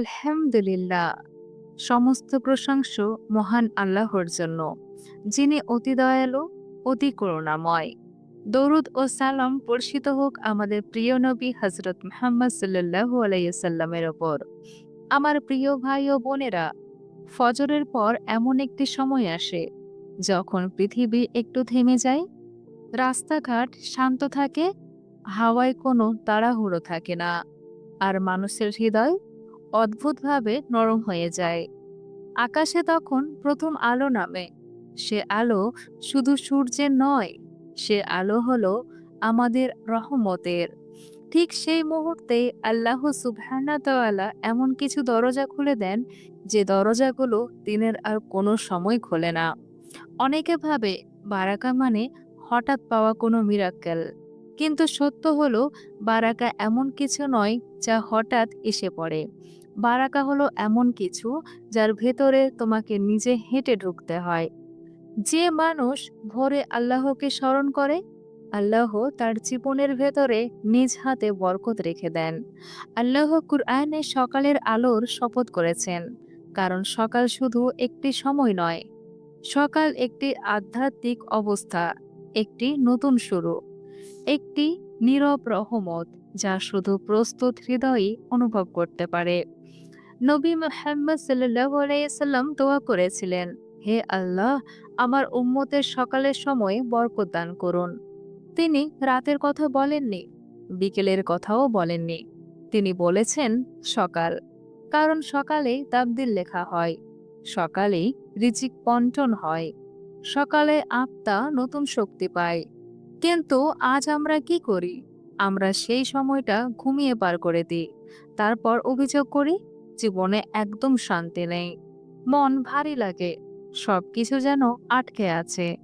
আলহামদুলিল্লাহ। সমস্ত প্রশংস মহান আল্লাহর জন্য, যিনি অতি দয়ালু, অতি করুণাময়। দরুদ ও সালাম বর্ষিত হোক আমাদের প্রিয় নবী হজরত মুহাম্মদ সাল্লাল্লাহু আলাইসাল্লামের ওপর। আমার প্রিয় ভাই ও বোনেরা, ফজরের পর এমন একটি সময় আসে, যখন পৃথিবী একটু থেমে যায়, রাস্তাঘাট শান্ত থাকে, হাওয়ায় কোনো তাড়াহুড়ো থাকে না, আর মানুষের হৃদয় অদ্ভুতভাবে নরম হয়ে যায়। আকাশে তখন প্রথম আলো নামে। সে আলো শুধু সূর্যের নয়, সে আলো হলো আমাদের রহমতের। ঠিক সেই মুহূর্তে আল্লাহ সুবহানা তাআলা এমন কিছু দরজা খুলে দেন, যে দরজাগুলো দিনের আর কোনো সময় খোলে না। অনেকে ভাবে বারাকা মানে হঠাৎ পাওয়া কোনো মিরাক্কেল কিন্তু সত্য হলো, বারাকা এমন কিছু নয়, যা হঠাৎ এসে পড়ে। বারাকা হলো এমন কিছু যার ভেতরে তোমাকে নিজে হেঁটে ঢুকতে হয়। যে মানুষ ভোরে আল্লাহকে স্মরণ করে, আল্লাহ তার জীবনের ভেতরে নিজ হাতে বরকত রেখে দেন। আল্লাহ কুরআনে সকালের আলোর শপথ করেছেন, কারণ সকাল শুধু একটি সময় নয়। সকাল একটি আধ্যাত্মিক অবস্থা, একটি নতুন শুরু, একটি নীরব রহমত। যা শুধু প্রস্তুত হৃদয়ই অনুভব করতে পারে। নবী মোহাম্মদ সাল্লাম দোয়া করেছিলেন, হে আল্লাহ, আমার উম্মতের সকালের সময় বরকত দান করুন। তিনি রাতের কথা বলেননি, বিকেলের কথাও বলেননি। তিনি বলেছেন, সকাল। কারণ সকালেই তাবদিল লেখা হয়, সকালেই রিজিক বন্টন হয়, সকালে আত্মা নতুন শক্তি পায়। কিন্তু আজ আমরা কি করি? আমরা সেই সময়টা ঘুমিয়ে পার করে দিই। তারপর অভিযোগ করি, জীবনে একদম শান্তি নেই। মন ভারী লাগে সব কিছু যেন আটকে আছে।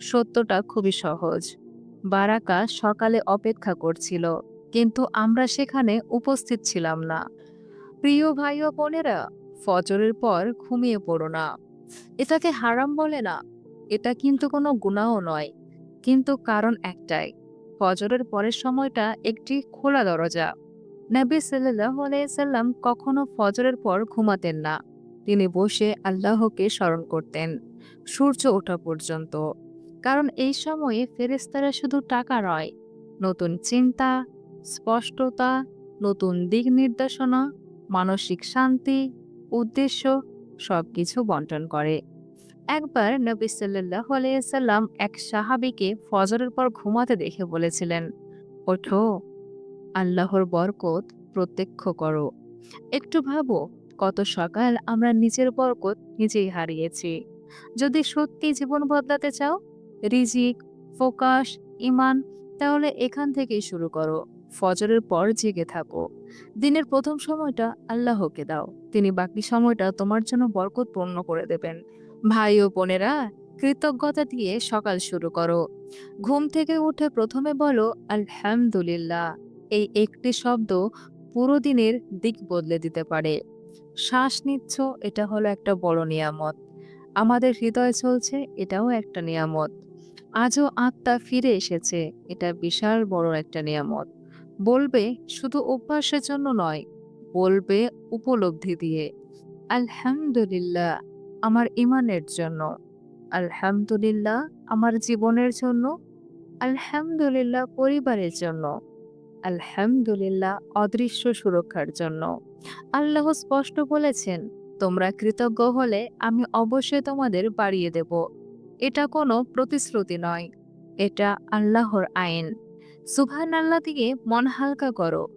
সত্যটা খুবই সহজ। বারাকা সকালে অপেক্ষা করছিল, কিন্তু আমরা সেখানে উপস্থিত ছিলাম না। প্রিয় ভাই ও বোনেরা, ফজরের পর ঘুমিয়ে পড়ো না। এটাকে হারাম বলে না। এটা কিন্তু কোনো গুণাও নয়। কিন্তু কারণ একটাই ফজরের পরের সময়টা একটি খোলা দরজা। নবী সাল্লাহ আলাইসাল্লাম কখনো ফজরের পর ঘুমাতেন না। তিনি বসে আল্লাহকে স্মরণ করতেন, সূর্য ওঠা পর্যন্ত। কারণ এই সময়ে ফেরেস্তারা শুধু টাকা নয়, নতুন চিন্তা, স্পষ্টতা, নতুন দিক নির্দেশনা, মানসিক শান্তি, উদ্দেশ্য সবকিছু বন্টন করে। একবার নবী সাল্লাহ আলাইসাল্লাম এক সাহাবিকে ফজরের পর ঘুমাতে দেখে বলেছিলেন, ওঠো, আল্লাহর বরকত প্রত্যক্ষ করো। একটু ভাবো, কত সকাল আমরা নিজের বরকত নিজেই হারিয়েছি। যদি সত্যি জীবন বদলাতে চাও, রিজিক, ফোকাস ইমান তাহলে এখান থেকেই শুরু করো। ফজরের পর জেগে থাকো। দিনের প্রথম সময়টা আল্লাহকে দাও। তিনি বাকি সময়টা তোমার জন্য বরকত পূর্ণ করে দেবেন। ভাই ও বোনেরা, কৃতজ্ঞতা দিয়ে সকাল শুরু করো। ঘুম থেকে উঠে প্রথমে বলো, আলহামদুলিল্লাহ। এই একটি শব্দ পুরো দিনের দিক বদলে দিতে পারে। শ্বাস নিচ্ছ, এটা হলো একটা বড় নিয়ামত। আমাদের হৃদয় চলছে, এটাও একটা নিয়ামত। আজও আত্মা ফিরে এসেছে, এটা বিশাল বড় একটা নিয়ামত। বলবে শুধু অভ্যাসের জন্য নয়, বলবে উপলব্ধি দিয়ে। আলহামদুলিল্লাহ। আমার ইমানের জন্য। আলহামদুলিল্লাহ, আমার জীবনের জন্য। আলহামদুলিল্লাহ, পরিবারের জন্য। আলহামদুলিল্লাহ, অদৃশ্য সুরক্ষার জন্য। আল্লাহ স্পষ্ট বলেছেন, তোমরা কৃতজ্ঞ হলে আমি অবশ্যই তোমাদের বাড়িয়ে দেব। এটা কোনো প্রতিশ্রুতি নয়। এটা আল্লাহর আইন। সুবহান আল্লাহ দিয়ে মন হালকা করো।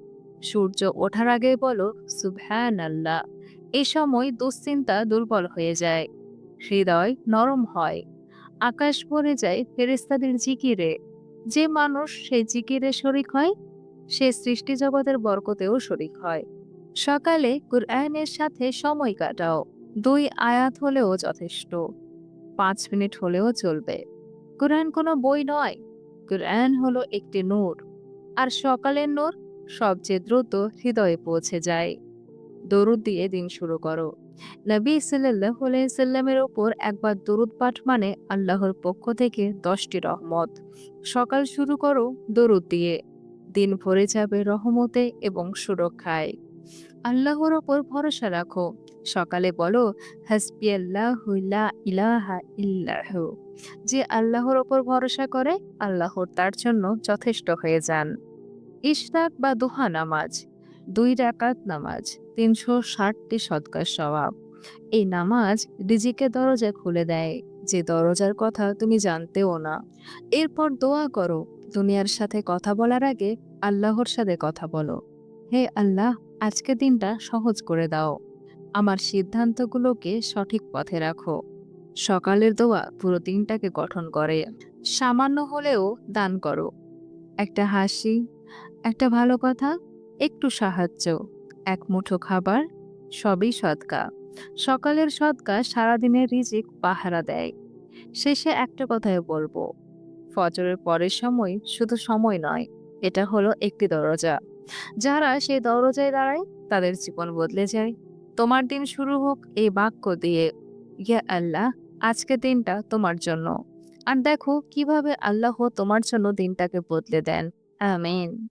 সূর্য ওঠার আগে বলো সুবহান আল্লাহ এ সময় দুশ্চিন্তা দুর্বল হয়ে যায়। হৃদয় নরম হয়। আকাশ ভরে যায় ফেরেস্তাদের জিকিরে। যে মানুষ সেই জিকিরে শরিক হয়, সে সৃষ্টি জগতের বরকতেও শরিক হয়। সকালে কুরআনের সাথে সময় কাটাও। দুই আয়াত হলেও যথেষ্ট। পাঁচ মিনিট হলেও চলবে। কোরআন কোনো বই নয়। কোরআন হলো একটি নূর। আর সকালের নূর সবচেয়ে দ্রুত হৃদয়ে পৌঁছে যায়। দরুদ দিয়ে দিন শুরু করো। নবী সাল্লাহ সাল্লামের ওপর একবার দরুদ পাঠ মানে আল্লাহর পক্ষ থেকে দশটি রহমত। সকাল শুরু করো দরুদ দিয়ে। দিন ভরে যাবে রহমতে এবং সুরক্ষায়। আল্লাহর ওপর ভরসা রাখো। সকালে বলো হাসবিয়াল্লাহু লা ইলাহা ইল্লাহ। যে আল্লাহর ওপর ভরসা করে আল্লাহর তার জন্য যথেষ্ট হয়ে যান। ইশরাক বা দোহা নামাজ। দুই রাকাত নামাজ, তিনশো ষাটটি সৎকার স্বভাব এই নামাজ রিজিকে দরজা খুলে দেয়। যে দরজার কথা তুমি জানতেও না। এরপর দোয়া করো, দুনিয়ার সাথে কথা বলার আগে আল্লাহর সাথে কথা বলো। হে আল্লাহ আজকে দিনটা সহজ করে দাও। আমার সিদ্ধান্তগুলোকে সঠিক পথে রাখো। সকালের দোয়া পুরো দিনটাকে গঠন করে। সামান্য হলেও দান করো। একটা হাসি, একটা ভালো কথা একটু সাহায্য। এক মুঠো খাবার, সবই সৎকা সকালের সৎকা সারাদিনের রিজিক পাহারা দেয়। শেষে একটা কথাই বলব, ফজরের পরের সময় শুধু সময় নয়, এটা হলো একটি দরজা। যারা সেই দরজায় দাঁড়ায়, তাদের জীবন বদলে যায়। তোমার দিন শুরু হোক এই বাক্য দিয়ে, ইয়া আল্লাহ আজকে দিনটা তোমার জন্য। আর দেখো কীভাবে আল্লাহ তোমার জন্য দিনটাকে বদলে দেন। আমিন।